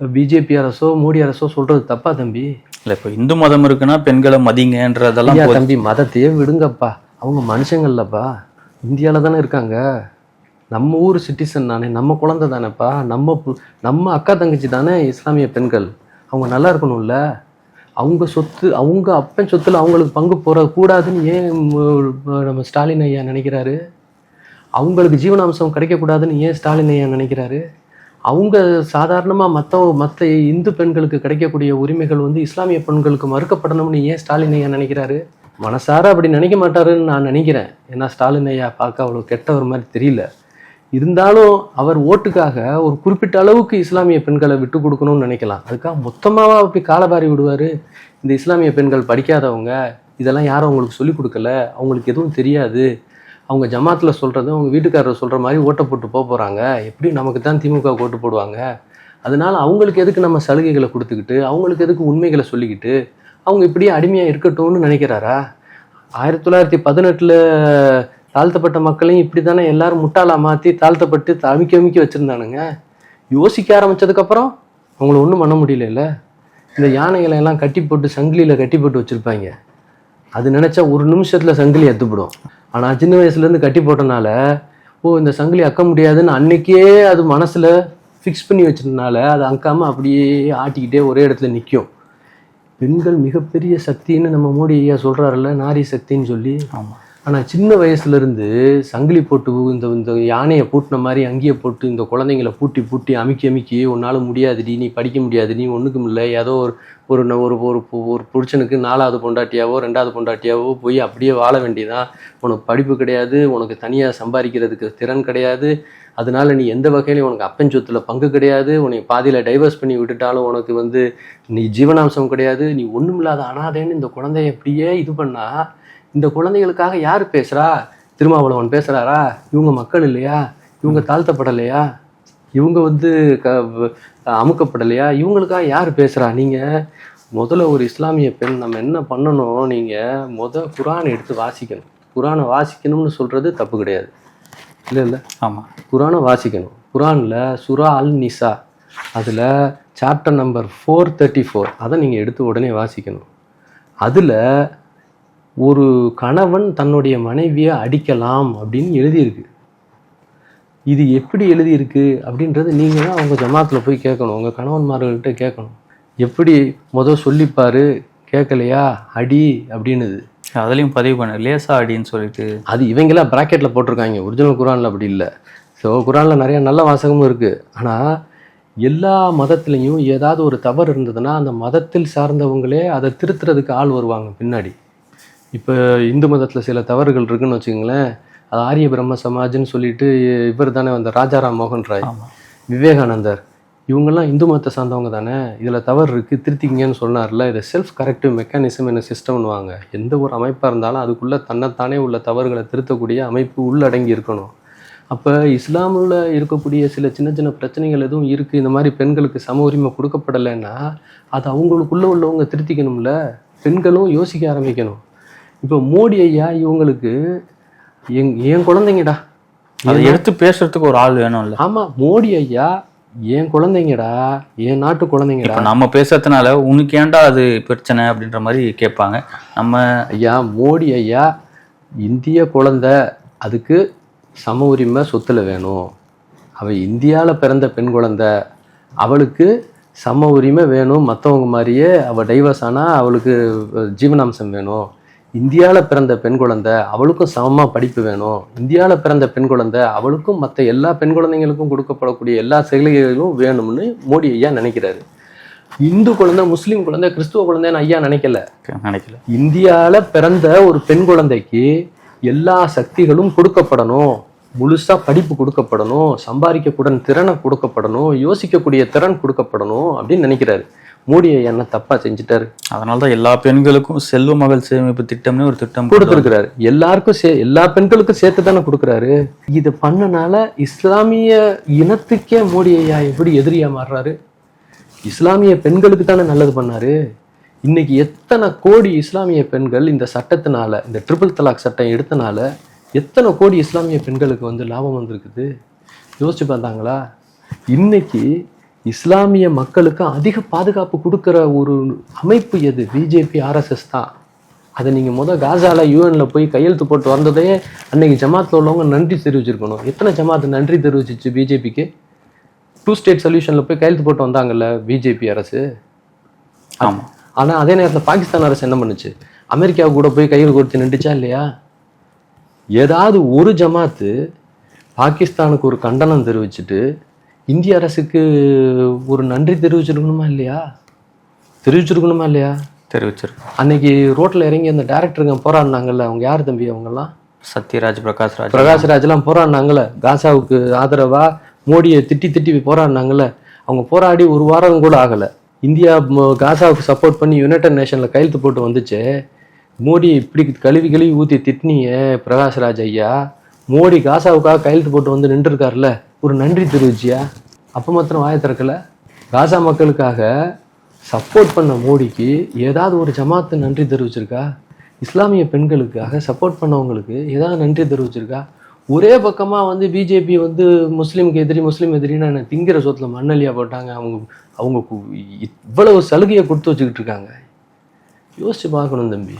பிஜேபி அரசோ மோடி அரசோ சொல்கிறது தப்பா தம்பி? இல்லை இப்போ இந்து மதம் இருக்குன்னா பெண்களை மதிங்கன்றதெல்லாம். தம்பி மதத்தையே விடுங்கப்பா. அவங்க மனுஷங்கள்லப்பா. இந்தியாவில் தானே இருக்காங்க. நம்ம ஊர் சிட்டிசன் தானே நம்ம குழந்தை தானேப்பா. நம்ம நம்ம அக்கா தங்கச்சி தானே இஸ்லாமிய பெண்கள். அவங்க நல்லா இருக்கணும்ல. அவங்க சொத்து அவங்க அப்பன் சொத்துல அவங்களுக்கு பங்கு போற கூடாதுன்னு ஏன் நம்ம ஸ்டாலின் ஐயா நினைக்கிறாரு? அவங்களுக்கு ஜீவனாம்சம் கிடைக்கக்கூடாதுன்னு ஏன் ஸ்டாலின் ஐயா நினைக்கிறாரு? அவங்க சாதாரணமாக மற்ற மற்ற இந்து பெண்களுக்கு கிடைக்கக்கூடிய உரிமைகள் வந்து இஸ்லாமிய பெண்களுக்கு மறுக்கப்படணும்னு ஏன் ஸ்டாலின் ஐயா நினைக்கிறாரு? மனசார அப்படி நினைக்க மாட்டாருன்னு நான் நினைக்கிறேன். ஏன்னா ஸ்டாலின் ஐயா பார்க்க அவ்வளோ கெட்டவர் மாதிரி தெரியல. இருந்தாலும் அவர் ஓட்டுக்காக ஒரு குறிப்பிட்ட அளவுக்கு இஸ்லாமிய பெண்களை விட்டு கொடுக்கணும்னு நினைக்கலாம். அதுக்காக மொத்தமாக அப்படி காலபாரி விடுவார்? இந்த இஸ்லாமிய பெண்கள் படிக்காதவங்க இதெல்லாம் யாரும் அவங்களுக்கு சொல்லிக் கொடுக்கல. அவங்களுக்கு எதுவும் தெரியாது. அவங்க ஜமாத்தில் சொல்கிறது அவங்க வீட்டுக்காரர் சொல்கிற மாதிரி ஓட்டை போட்டு போக போகிறாங்க எப்படி நமக்கு தான் திமுக ஓட்டு போடுவாங்க? அதனால அவங்களுக்கு எதுக்கு நம்ம சலுகைகளை கொடுத்துக்கிட்டு அவங்களுக்கு எதுக்கு உண்மைகளை சொல்லிக்கிட்டு அவங்க இப்படியே அடிமையாக இருக்கட்டும்னு நினைக்கிறாரா? ஆயிரத்தி தொள்ளாயிரத்தி பதினெட்டில் தாழ்த்தப்பட்ட மக்களையும் இப்படி தானே எல்லாரும் முட்டாளாக மாற்றி தாழ்த்தப்பட்டு அமிக்க அமிக்க வச்சுருந்தானுங்க. யோசிக்க ஆரம்பிச்சதுக்கப்புறம் அவங்கள ஒன்றும் பண்ண முடியல இந்த யானைகளை எல்லாம் கட்டி போட்டு சங்கிலியில் கட்டி போட்டு வச்சுருப்பாங்க. அது நினச்சா ஒரு நிமிஷத்தில் சங்கிலி எத்துப்படும் ஆனால் சின்ன வயசுலேருந்து கட்டி போட்டனால ஓ இந்த சங்கிலி அக்க முடியாதுன்னு அன்னைக்கே அது மனசில் ஃபிக்ஸ் பண்ணி வச்சதுனால அது அக்காமல் அப்படியே ஆட்டிக்கிட்டே ஒரே இடத்துல நிற்கும் பெண்கள் மிகப்பெரிய சக்தின்னு நம்ம மோடி ஐயா சொல்கிறாருல்ல நாரி சக்தின்னு சொல்லி. ஆமா. ஆனால் சின்ன வயசுலேருந்து சங்கிலி போட்டு இந்த இந்த யானையை பூட்டின மாதிரி அங்கேயே போட்டு இந்த குழந்தைங்கள பூட்டி பூட்டி அமுக்கி அமுக்கி உன்னால் முடியாதுடி நீ படிக்க முடியாது நீ ஒன்றுக்கும் இல்லை. ஏதோ ஒரு ஒரு ஒரு ஒரு பு- ஒரு புருஷனுக்கு நாலாவது பொண்டாட்டியாவோ ரெண்டாவது பொண்டாட்டியாவோ போய் அப்படியே வாழ வேண்டியதான் உனக்கு படிப்பு கிடையாது உனக்கு தனியாக சம்பாதிக்கிறதுக்கு திறன் கிடையாது. அதனால நீ எந்த வகையிலையும் உனக்கு அப்பன் பங்கு கிடையாது. உனக்கு பாதியில் டைவர்ஸ் பண்ணி விட்டுட்டாலும் உனக்கு வந்து நீ ஜீவனாம்சம் கிடையாது. நீ ஒன்றும் இல்லாத அனாதேன்னு இந்த குழந்தைய அப்படியே இது பண்ணால் இந்த குழந்தைகளுக்காக யார் பேசுறா? திருமாவளவன் பேசுறாரா? இவங்க மக்கள் இல்லையா? இவங்க தாழ்த்தப்படலையா? இவங்க வந்து க அமுக்கப்படலையா? இவங்களுக்காக யார் பேசுறா? நீங்க முதல்ல ஒரு இஸ்லாமிய பெண் நம்ம என்ன பண்ணணும்? நீங்க முத குரான் எடுத்து வாசிக்கணும். குரானை வாசிக்கணும்னு சொல்றது தப்பு கிடையாது. இல்லை இல்லை. ஆமா. குரானை வாசிக்கணும். குரானில் சுரா அல் நிசா அதில் chapter number four thirty four அதை நீங்கள் எடுத்து உடனே வாசிக்கணும். அதில் ஒரு கணவன் தன்னுடைய மனைவியை அடிக்கலாம் அப்படின்னு எழுதியிருக்கு. இது எப்படி எழுதியிருக்கு அப்படின்றது நீங்கள் தான் அவங்க ஜமாத்தில் போய் கேட்கணும். உங்கள் கணவன்மார்கள்ட்ட கேட்கணும். எப்படி முத சொல்லிப்பாரு கேட்கலையா? அடி அப்படின்னுது. அதுலயும் பதிவு பண்ண. லேசா அடின்னு சொல்லிட்டு. அது இவங்களா ப்ராக்கெட்டில் போட்டிருக்காங்க. ஒரிஜினல் குரானில் அப்படி இல்லை. ஸோ குரானில் நிறைய நல்ல வாசகமும் இருக்குது ஆனால் எல்லா மதத்துலேயும் ஏதாவது ஒரு தவறு இருந்ததுன்னா அந்த மதத்தில் சார்ந்தவங்களே அதை திருத்துறதுக்கு ஆள் வருவாங்க பின்னாடி. இப்போ இந்து மதத்தில் சில தவறுகள் இருக்குன்னு வச்சுக்கோங்களேன். அது ஆரிய பிரம்ம சமாஜ்னு சொல்லிட்டு இவர் தானே வந்த ராஜாராம் மோகன் ராய் விவேகானந்தர். இவங்கெல்லாம் இந்து மதத்தை சார்ந்தவங்க தானே. இதில் தவறு இருக்குது திருத்திக்கிங்கன்னு சொன்னார்ல. இதை செல்ஃப் கரெக்டிவ் மெக்கானிசம் என்ன சிஸ்டம்னுவாங்க எந்த ஒரு அமைப்பாக இருந்தாலும் அதுக்குள்ளே தன்னைத்தானே உள்ள தவறுகளை திருத்தக்கூடிய அமைப்பு உள்ளடங்கி இருக்கணும். அப்போ இஸ்லாமில் இருக்கக்கூடிய சில சின்ன சின்ன பிரச்சனைகள் எதுவும் இருக்குது இந்த மாதிரி பெண்களுக்கு சம உரிமை கொடுக்கப்படலைன்னா அது அவங்களுக்குள்ளே உள்ளவங்க திருத்திக்கணும்ல. பெண்களும் யோசிக்க ஆரம்பிக்கணும். இப்போ மோடி ஐயா இவங்களுக்கு எங் என் குழந்தைங்கடா. அதை எடுத்து பேசுறதுக்கு ஒரு ஆள் வேணும்ல. ஆமாம் மோடி ஐயா என் குழந்தைங்கடா என் நாட்டு குழந்தைங்கடா. நம்ம பேசுறதுனால உனக்கு ஏன்டா அது பிரச்சனை அப்படின்ற மாதிரி கேட்பாங்க. நம்ம ஐயா மோடி ஐயா இந்திய குழந்தை அதுக்கு சம உரிமை சொத்துல வேணும். அவ இந்தியாவில் பிறந்த பெண் குழந்தை அவளுக்கு சம உரிமை வேணும். மற்றவங்க மாதிரியே அவள் டைவர்ஸ் ஆனால் அவளுக்கு ஜீவனாம்சம் வேணும். இந்தியாவில் பிறந்த பெண் குழந்தை அவளுக்கும் சமமாக படிப்பு வேணும். இந்தியாவில் பிறந்த பெண் குழந்தை அவளுக்கும் மற்ற எல்லா பெண் குழந்தைங்களுக்கும் கொடுக்கப்படக்கூடிய எல்லா சலுகைகளும் வேணும்னு மோடி ஐயா நினைக்கிறாரு. இந்து குழந்தை முஸ்லீம் குழந்தை கிறிஸ்துவ குழந்தைன்னு ஐயா நினைக்கல. நினைக்கல. இந்தியால பிறந்த ஒரு பெண் குழந்தைக்கு எல்லா சக்திகளும் கொடுக்கப்படணும். முழுசா படிப்பு கொடுக்கப்படணும். சம்பாதிக்கக்கூடிய திறனை கொடுக்கப்படணும். யோசிக்கக்கூடிய திறன் கொடுக்கப்படணும் அப்படின்னு நினைக்கிறாரு. மோடி ஐயா என்ன தப்பா செஞ்சுட்டாரு? அதனால தான் எல்லா பெண்களுக்கும் செல்வ மகள் சேமிப்பு திட்டம்னு ஒரு திட்டம் கொடுத்துருக்கிறாரு. எல்லாருக்கும் சே எல்லா பெண்களுக்கும் சேர்த்து தானே கொடுக்குறாரு? இது பண்ணனால இஸ்லாமிய இனத்துக்கே மோடி ஐயா எப்படி எதிரியா மாறுறாரு? இஸ்லாமிய பெண்களுக்கு தானே நல்லது பண்ணாரு? இன்னைக்கு எத்தனை கோடி இஸ்லாமிய பெண்கள் இந்த சட்டத்தினால இந்த ட்ரிபிள் தலாக் சட்டம் எடுத்தனால எத்தனை கோடி இஸ்லாமிய பெண்களுக்கு வந்து லாபம் வந்திருக்குது? யோசிச்சு பார்த்தாங்களா? இன்னைக்கு இஸ்லாமிய மக்களுக்கு அதிக பாதுகாப்பு கொடுக்குற ஒரு அமைப்பு எது? பிஜேபி ஆர்எஸ்எஸ் தான். அதை நீங்கள் முத காசால யூஎன்ல போய் கையெழுத்து போட்டு வந்ததே அன்னைக்கு ஜமாத்தில் உள்ளவங்க நன்றி தெரிவிச்சிருக்கணும். எத்தனை ஜமாத் நன்றி தெரிவிச்சிச்சு பிஜேபிக்கு டூ ஸ்டேட் சொல்யூஷனில் போய் கையெழுத்து போட்டு வந்தாங்கல்ல பிஜேபி அரசு? ஆமா. ஆனால் அதே நேரத்தில் பாகிஸ்தான் அரசு என்ன பண்ணுச்சு? அமெரிக்கா கூட போய் கையில் கொடுத்து நின்றுச்சா இல்லையா? ஏதாவது ஒரு ஜமாத்து பாகிஸ்தானுக்கு ஒரு கண்டனம் தெரிவிச்சுட்டு இந்திய அரசுக்கு ஒரு நன்றி தெரிவிச்சிருக்கணுமா இல்லையா? தெரிவிச்சிருக்கணுமா இல்லையா? தெரிவிச்சிருக்கு அன்னைக்கு ரோட்ல இறங்கி அந்த டேரக்டருங்க போராடினாங்கல்ல அவங்க யார் தம்பி அவங்கெல்லாம்? சத்யராஜ் பிரகாஷ் ராஜ். பிரகாஷ்ராஜ்லாம் போராடினாங்கல்ல காசாவுக்கு ஆதரவா மோடியை திட்டி திட்டி போராடினாங்கல்ல அவங்க போராடி ஒரு வாரம் கூட ஆகலை. இந்தியா காசாவுக்கு சப்போர்ட் பண்ணி யுனைடெட் நேஷனில் கையெழுத்து போட்டு வந்துச்சு. மோடி இப்படி கழுவி கழுவி ஊற்றி திட்டினிய பிரகாஷ்ராஜ் ஐயா. மோடி காசாவுக்காக கையெழுத்து போட்டு வந்து நின்றுருக்காருல ஒரு நன்றி தெரிவிச்சியா அப்போ மாத்திரம் வாயை திறக்கல. காசா மக்களுக்காக சப்போர்ட் பண்ண மோடிக்கு ஏதாவது ஒரு ஜமாத்து நன்றி தெரிவிச்சிருக்கா? இஸ்லாமிய பெண்களுக்காக சப்போர்ட் பண்ணவங்களுக்கு ஏதாவது நன்றி தெரிவிச்சிருக்கா? ஒரே பக்கமாக வந்து பிஜேபி வந்து முஸ்லீமுக்கு எதிரி முஸ்லீம் எதிரின்னு என்ன திங்கிற சொத்துல மண்ணலியா போட்டாங்க. அவங்க அவங்க இவ்வளவு சலுகையை கொடுத்து வச்சுக்கிட்டு இருக்காங்க. யோசிச்சு பார்க்கணும் தம்பி.